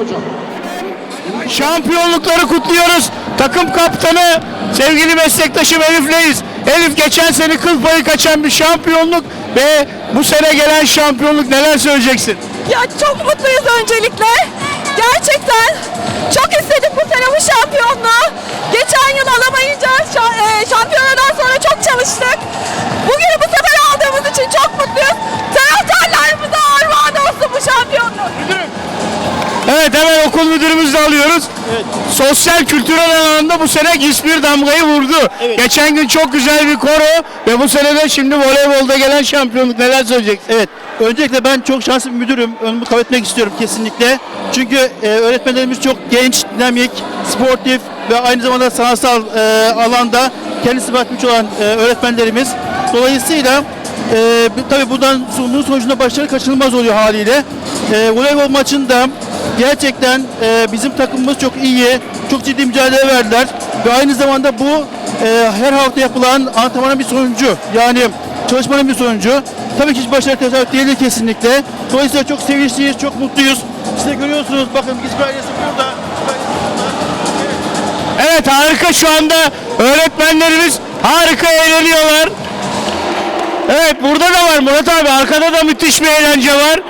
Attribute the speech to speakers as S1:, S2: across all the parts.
S1: hocam.
S2: Şampiyonlukları kutluyoruz. Takım kaptanı sevgili meslektaşım Elif'leyiz. Elif geçen sene kıl payı kaçan bir şampiyonluk ve bu sene gelen şampiyonluk neler söyleyeceksin?
S3: Ya çok mutluyuz öncelikle. Gerçekten çok istedik bu sene bu şampiyonluğu.
S2: Evet hemen okul müdürümüzü de alıyoruz. Sosyal kültürel alanında bu sene GİS bir damgayı vurdu. Geçen gün çok güzel bir koro ve bu sene de şimdi voleybolda gelen şampiyonluk neler söyleyeceksin?
S4: Evet. Öncelikle ben çok şanslı bir müdürüm. Önümü kabul etmek istiyorum kesinlikle. Çünkü e, öğretmenlerimiz çok genç, dinamik, sportif ve aynı zamanda sanatsal e, alanda kendisi batmış olan e, öğretmenlerimiz. Dolayısıyla e, tabii buradan bunun sonucunda başarı kaçınılmaz oluyor haliyle. E, voleybol maçında gerçekten e, bizim takımımız çok iyi, çok ciddi mücadele verdiler ve aynı zamanda bu e, her hafta yapılan antrenmanın bir sonucu. Yani çalışmanın bir sonucu. Tabii ki hiç başarı tesadüf değildir kesinlikle. Dolayısıyla çok sevinçliyiz, çok mutluyuz. İşte görüyorsunuz bakın biz ailesi burada.
S2: Evet harika şu anda öğretmenlerimiz harika eğleniyorlar. Evet burada da var Murat abi arkada da müthiş bir eğlence var.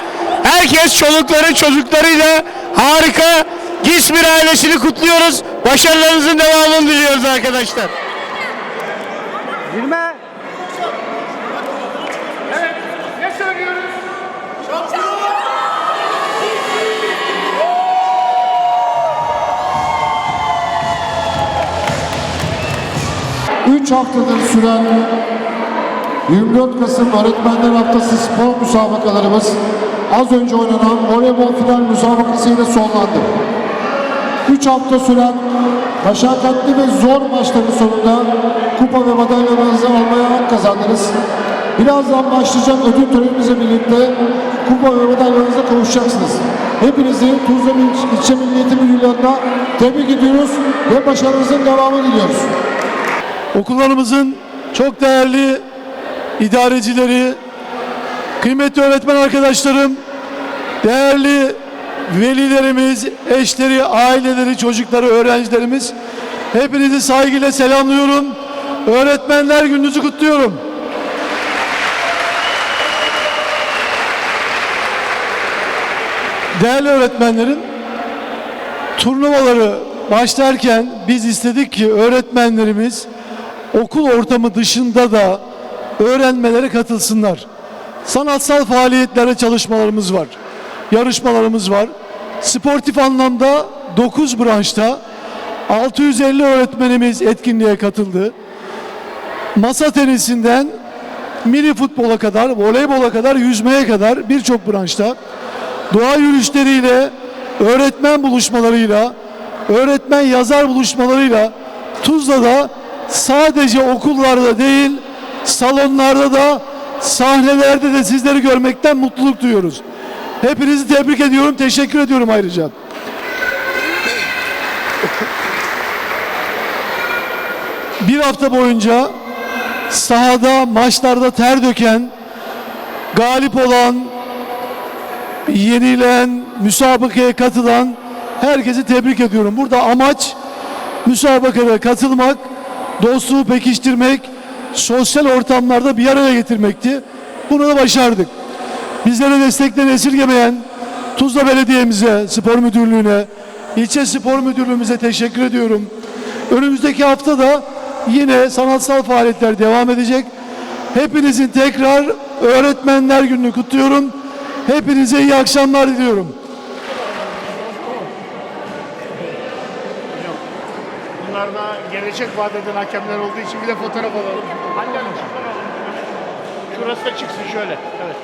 S2: Herkes çolukları çocuklarıyla harika GİSBİR ailesini kutluyoruz. Başarılarınızın devamını diliyoruz arkadaşlar. ne söylüyoruz?
S1: 3 haftadır süren 24 Kasım Öğretmenler Haftası spor müsabakalarımız az önce oynanan voleybol final müsabakasıyla sonlandı. 3 hafta süren meşakkatli ve zor maçların sonunda kupa ve madalyalarınızı almaya hak kazandınız. Birazdan başlayacak ödül törenimizle birlikte kupa ve madalyalarınıza kavuşacaksınız. Hepinizi Tuzla İl- İlçe Milli Eğitim Müdürlüğü adına tebrik ediyoruz ve başarınızın devamını diliyoruz.
S5: Okullarımızın çok değerli idarecileri, kıymetli öğretmen arkadaşlarım, değerli velilerimiz, eşleri, aileleri, çocukları, öğrencilerimiz hepinizi saygıyla selamlıyorum. Öğretmenler gününüzü kutluyorum. Değerli öğretmenlerim, turnuvaları başlarken biz istedik ki öğretmenlerimiz okul ortamı dışında da öğrenmelere katılsınlar. Sanatsal faaliyetlere çalışmalarımız var. Yarışmalarımız var. Sportif anlamda 9 branşta 650 öğretmenimiz etkinliğe katıldı. Masa tenisinden mini futbola kadar, voleybola kadar, yüzmeye kadar birçok branşta doğa yürüyüşleriyle, öğretmen buluşmalarıyla, öğretmen yazar buluşmalarıyla Tuzla'da sadece okullarda değil, salonlarda da, sahnelerde de sizleri görmekten mutluluk duyuyoruz. Hepinizi tebrik ediyorum, teşekkür ediyorum ayrıca. Bir hafta boyunca sahada, maçlarda ter döken, galip olan, yenilen, müsabakaya katılan herkesi tebrik ediyorum. Burada amaç müsabakaya katılmak, dostluğu pekiştirmek, sosyal ortamlarda bir araya getirmekti. Bunu da başardık. Bizlere destekleri esirgemeyen Tuzla Belediye'mize, spor müdürlüğüne, ilçe spor müdürlüğümüze teşekkür ediyorum. Önümüzdeki hafta da yine sanatsal faaliyetler devam edecek. Hepinizin tekrar Öğretmenler Günü'nü kutluyorum. Hepinize iyi akşamlar diliyorum.
S2: Bunlar da gelecek vaat eden hakemler olduğu için bir de fotoğraf alalım. Hande Hanım şuradan alalım. Şurası da çıksın şöyle. Evet.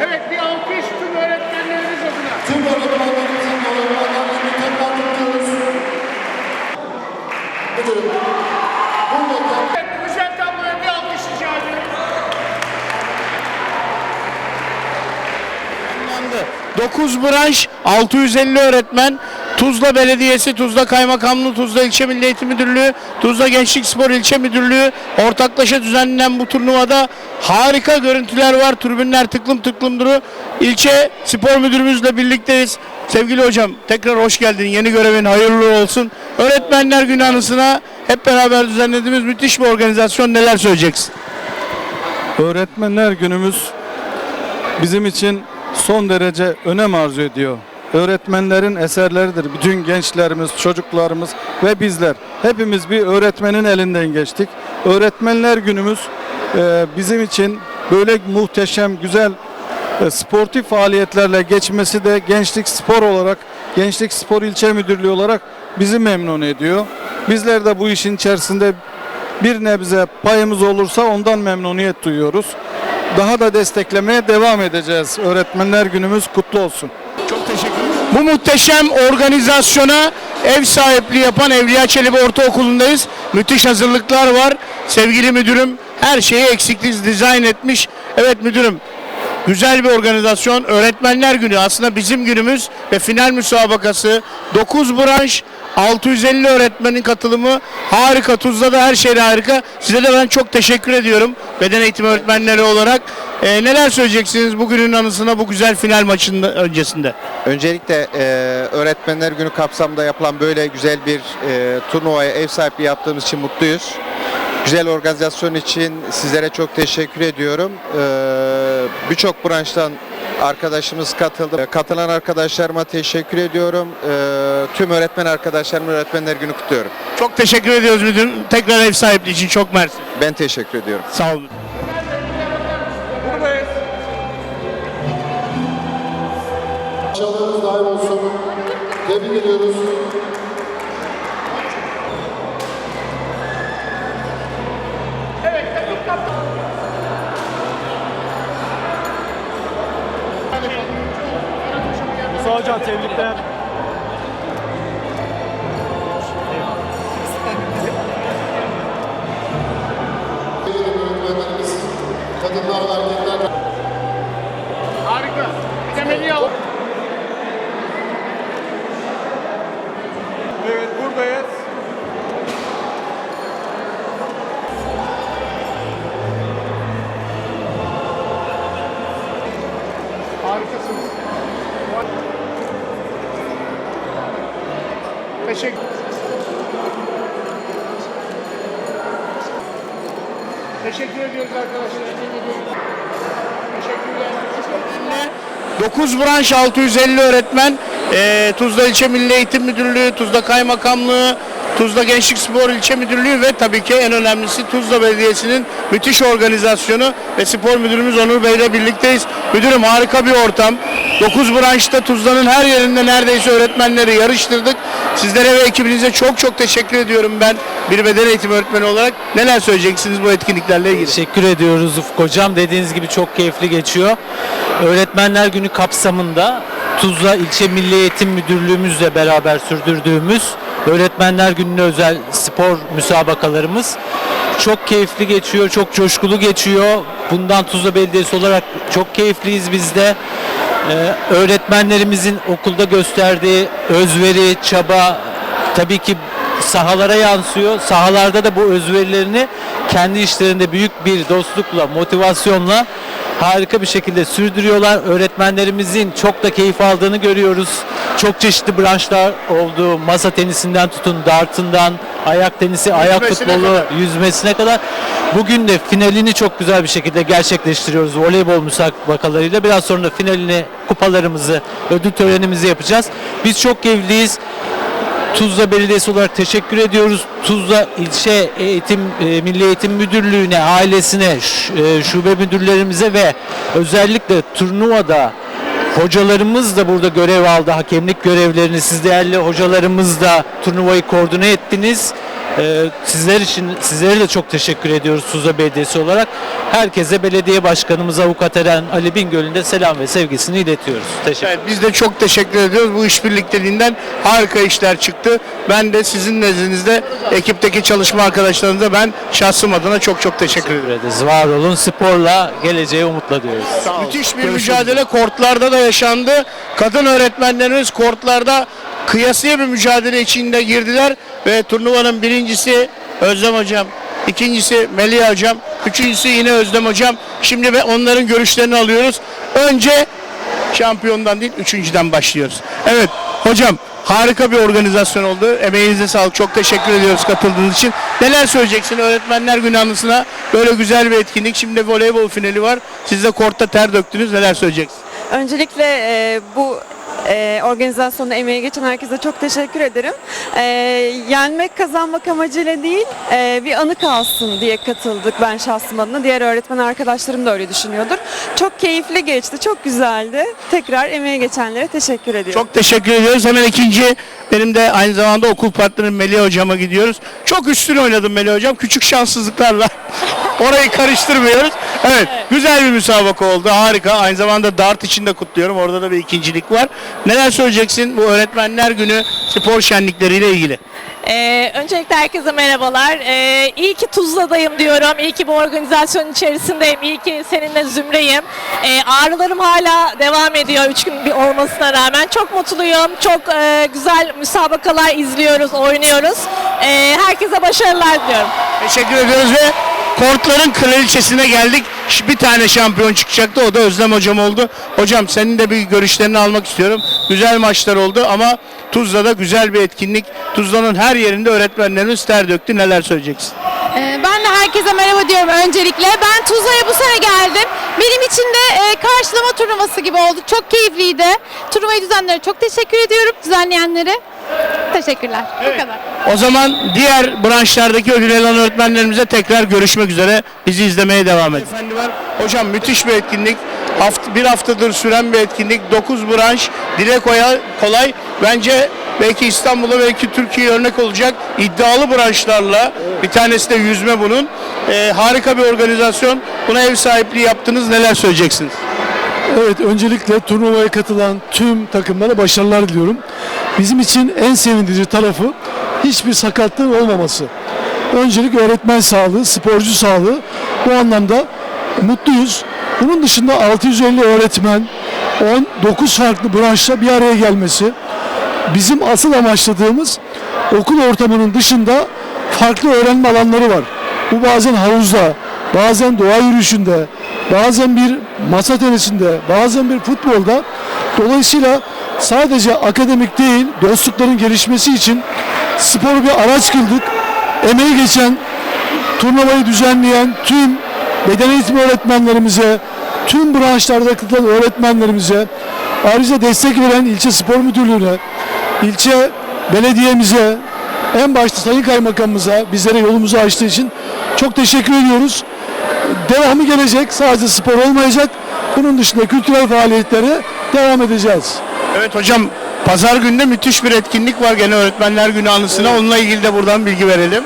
S2: Evet bir alkış tüm öğretmenlerimiz adına.
S1: Tüm öğretmenlerimizin öğretmenlerini tekrar kutluyoruz. Müdürüm, buradaki
S2: Evet, güzel tabloya bir alkış rica ediyorum. 9 branş, 650 öğretmen Tuzla Belediyesi, Tuzla Kaymakamlığı, Tuzla İlçe Milli Eğitim Müdürlüğü, Tuzla Gençlik Spor İlçe Müdürlüğü ortaklaşa düzenlenen bu turnuvada harika görüntüler var. Tribünler tıklım tıklım duru. İlçe Spor Müdürümüzle birlikteyiz. Sevgili hocam tekrar hoş geldin. Yeni görevin hayırlı olsun. Öğretmenler Günü anısına hep beraber düzenlediğimiz müthiş bir organizasyon neler söyleyeceksin?
S6: Öğretmenler günümüz bizim için son derece önem arz ediyor. Öğretmenlerin eserleridir. Bütün gençlerimiz, çocuklarımız ve bizler hepimiz bir öğretmenin elinden geçtik. Öğretmenler günümüz e, bizim için böyle muhteşem, güzel e, sportif faaliyetlerle geçmesi de Gençlik Spor olarak, Gençlik Spor İlçe Müdürlüğü olarak bizi memnun ediyor. Bizler de bu işin içerisinde bir nebze payımız olursa ondan memnuniyet duyuyoruz. Daha da desteklemeye devam edeceğiz. Öğretmenler günümüz kutlu olsun.
S2: Çok teşekkür. Bu muhteşem organizasyona ev sahipliği yapan Evliya Çelebi Ortaokulu'ndayız. Müthiş hazırlıklar var. Sevgili müdürüm her şeyi eksiksiz dizayn etmiş. Evet müdürüm Güzel bir organizasyon. Öğretmenler Günü aslında bizim günümüz ve final müsabakası. 9 branş 650 öğretmenin katılımı harika. Tuzla'da her şey harika. Size de ben çok teşekkür ediyorum. Beden eğitimi öğretmenleri olarak. Ee, neler söyleyeceksiniz bugünün anısına bu güzel final maçında öncesinde?
S7: Öncelikle e, Öğretmenler Günü kapsamında yapılan böyle güzel bir e, turnuvaya ev sahipliği yaptığımız için mutluyuz. Güzel organizasyon için sizlere çok teşekkür ediyorum. E, Birçok branştan arkadaşımız katıldı. E, Katılan arkadaşlarıma teşekkür ediyorum. E, tüm öğretmen arkadaşlarıma Öğretmenler Günü kutluyorum.
S2: Çok teşekkür ediyoruz müdürüm. Tekrar ev sahipliği için çok mersi.
S7: Ben teşekkür ediyorum.
S2: Sağ olun.
S1: Başarılarınız daim olsun. Tebrik ediyoruz.
S4: Hocam tebrikler.
S2: Teşekkür Teşekkür ediyoruz arkadaşlar. Teşekkürler. 9 branş 650 öğretmen, eee, Tuzla İlçe Milli Eğitim Müdürlüğü, Tuzla Kaymakamlığı, Tuzla Gençlik Spor İlçe Müdürlüğü ve tabii ki en önemlisi Tuzla Belediyesi'nin müthiş organizasyonu ve spor müdürümüz Onur Bey ile birlikteyiz. Müdürüm harika bir ortam. 9 branşta Tuzla'nın her yerinde neredeyse öğretmenleri yarıştırdık. Sizlere ve ekibinize çok çok teşekkür ediyorum ben bir beden eğitimi öğretmeni olarak. Neler söyleyeceksiniz bu etkinliklerle ilgili?
S8: Teşekkür ediyoruz Ufuk Hocam. Dediğiniz gibi çok keyifli geçiyor. Öğretmenler Günü kapsamında Tuzla İlçe Milli Eğitim Müdürlüğümüzle beraber sürdürdüğümüz Öğretmenler Günü'ne özel spor müsabakalarımız çok keyifli geçiyor, çok coşkulu geçiyor. Bundan Tuzla Belediyesi olarak çok keyifliyiz biz de. Ee, öğretmenlerimizin okulda gösterdiği özveri, çaba tabii ki sahalara yansıyor. Sahalarda da bu özverilerini kendi işlerinde büyük bir dostlukla, motivasyonla harika bir şekilde sürdürüyorlar. Öğretmenlerimizin çok da keyif aldığını görüyoruz. Çok çeşitli branşlar oldu. Masa tenisinden tutun, dartından, ayak tenisi, ayak futbolu,
S2: kadar.
S8: yüzmesine kadar. Bugün de finalini çok güzel bir şekilde gerçekleştiriyoruz voleybol müsabakalarıyla. Biraz sonra da finalini, kupalarımızı, ödül törenimizi yapacağız. Biz çok keyifliyiz. Tuzla Belediyesi olarak teşekkür ediyoruz. Tuzla İlçe Eğitim e, Milli Eğitim Müdürlüğü'ne, ailesine, e, şube müdürlerimize ve özellikle turnuvada hocalarımız da burada görev aldı. Hakemlik görevlerini siz değerli hocalarımız da turnuvayı koordine ettiniz. E, sizler için sizlere de çok teşekkür ediyoruz Tuzla Belediyesi olarak. Herkese belediye başkanımız Avukat Eren Ali Bingöl'ün de selam ve sevgisini iletiyoruz. Teşekkür
S2: Evet, biz de çok teşekkür ediyoruz. Bu işbirlikteliğinden harika işler çıktı. Ben de sizin nezdinizde ekipteki çalışma arkadaşlarınıza ben şahsım adına çok çok teşekkür ederim.
S8: ederiz. Var olun. Sporla geleceğe umutla diyoruz.
S2: Müthiş bir mücadele kortlarda da yaşandı. Kadın öğretmenlerimiz kortlarda kıyasıya bir mücadele içinde girdiler ve turnuvanın birincisi Özlem Hocam, ikincisi Melih Hocam, üçüncüsü yine Özlem Hocam. Şimdi ve onların görüşlerini alıyoruz. Önce şampiyondan değil, üçüncüden başlıyoruz. Evet hocam harika bir organizasyon oldu. Emeğinize sağlık. Çok teşekkür ediyoruz katıldığınız için. Neler söyleyeceksin Öğretmenler Günü anısına? Böyle güzel bir etkinlik. Şimdi voleybol finali var. Siz de kortta ter döktünüz. Neler söyleyeceksin?
S3: Öncelikle e, bu e, organizasyonda emeği geçen herkese çok teşekkür ederim. E, yenmek kazanmak amacıyla değil e, bir anı kalsın diye katıldık ben şahsım adına. Diğer öğretmen arkadaşlarım da öyle düşünüyordur. Çok keyifli geçti, çok güzeldi. Tekrar emeği geçenlere teşekkür ediyorum.
S2: Çok teşekkür ediyoruz. Hemen ikinci benim de aynı zamanda okul partnerim Melih Hocam'a gidiyoruz. Çok üstün oynadım Melih Hocam. Küçük şanssızlıklarla orayı karıştırmıyoruz. Evet, güzel bir müsabaka oldu. Harika. Aynı zamanda dart için de kutluyorum. Orada da bir ikincilik var. Neler söyleyeceksin bu Öğretmenler Günü spor şenlikleriyle ilgili?
S9: Ee, öncelikle herkese merhabalar. Ee, iyi ki Tuzla'dayım diyorum. İyi ki bu organizasyonun içerisindeyim. İyi ki seninle zümreyim. Ee, ağrılarım hala devam ediyor 3 gün bir olmasına rağmen. Çok mutluyum. Çok e, güzel müsabakalar izliyoruz, oynuyoruz. Ee, herkese başarılar diliyorum.
S2: Teşekkür ediyoruz ve kortların kraliçesine geldik. Bir tane şampiyon çıkacaktı. O da Özlem Hocam oldu. Hocam senin de bir görüşlerini almak istiyorum. Güzel maçlar oldu ama Tuzla'da güzel bir etkinlik. Tuzla'nın her yerinde öğretmenlerimiz ter döktü. Neler söyleyeceksin?
S10: Ee, Ben de herkese merhaba diyorum öncelikle. Ben Tuzla'ya bu sene geldim. Benim için de e, karşılama turnuvası gibi oldu. Çok keyifliydi. Turnuvayı düzenlere çok teşekkür ediyorum. Düzenleyenlere. Teşekkürler. Bu kadar.
S2: O zaman diğer branşlardaki ödül alan öğretmenlerimize tekrar görüşmek üzere. Bizi izlemeye devam edin. Efendi var. Hocam müthiş bir etkinlik. Haft- bir haftadır süren bir etkinlik. 9 branş. Dile koya- kolay. Bence belki İstanbul'a belki Türkiye'ye örnek olacak iddialı branşlarla bir tanesi de yüzme bunun. Ee, harika bir organizasyon. Buna ev sahipliği yaptınız. Neler söyleyeceksiniz?
S5: Evet öncelikle turnuvaya katılan tüm takımlara başarılar diliyorum. Bizim için en sevindirici tarafı hiçbir sakatlığın olmaması. Öncelik öğretmen sağlığı, sporcu sağlığı bu anlamda mutluyuz. Bunun dışında 650 öğretmen 19 farklı branşla bir araya gelmesi bizim asıl amaçladığımız okul ortamının dışında farklı öğrenme alanları var. Bu bazen havuzda, bazen doğa yürüyüşünde, bazen bir masa tenisinde, bazen bir futbolda. Dolayısıyla sadece akademik değil, dostlukların gelişmesi için sporu bir araç kıldık. Emeği geçen, turnuvayı düzenleyen tüm beden eğitimi öğretmenlerimize, tüm branşlarda katılan öğretmenlerimize, ayrıca destek veren ilçe spor müdürlüğüne, ilçe belediyemize, en başta Sayın Kaymakamımıza bizlere yolumuzu açtığı için çok teşekkür ediyoruz. Devamı gelecek. Sadece spor olmayacak. Bunun dışında kültürel faaliyetlere devam edeceğiz.
S2: Evet hocam pazar günde müthiş bir etkinlik var gene öğretmenler günü anısına. Onunla ilgili de buradan bilgi verelim.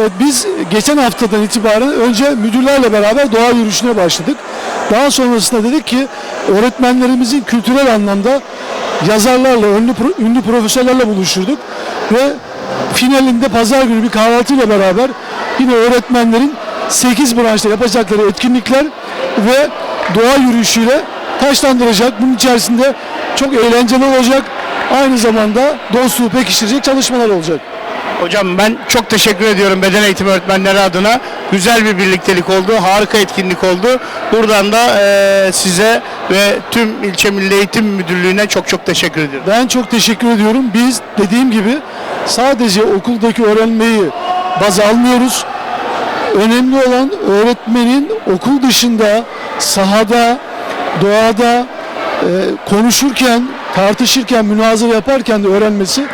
S5: Evet, biz geçen haftadan itibaren önce müdürlerle beraber doğa yürüyüşüne başladık. Daha sonrasında dedik ki öğretmenlerimizin kültürel anlamda yazarlarla, ünlü, ünlü profesörlerle buluşturduk. Ve finalinde pazar günü bir kahvaltıyla beraber yine öğretmenlerin 8 branşta yapacakları etkinlikler ve doğa yürüyüşüyle taşlandıracak. Bunun içerisinde çok eğlenceli olacak. Aynı zamanda dostluğu pekiştirecek çalışmalar olacak.
S2: Hocam ben çok teşekkür ediyorum beden eğitimi öğretmenleri adına. Güzel bir birliktelik oldu, harika etkinlik oldu. Buradan da eee, size ve tüm ilçe Milli Eğitim Müdürlüğü'ne çok çok teşekkür ediyorum.
S5: Ben çok teşekkür ediyorum. Biz dediğim gibi sadece okuldaki öğrenmeyi baz almıyoruz. Önemli olan öğretmenin okul dışında, sahada, doğada e, konuşurken, tartışırken, münazara yaparken de öğrenmesi.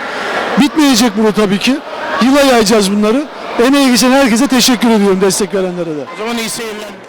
S5: Bitmeyecek bunu tabii ki. Yıla yayacağız bunları. Emeği geçen herkese teşekkür ediyorum destek verenlere de.
S2: O zaman iyi seyirler.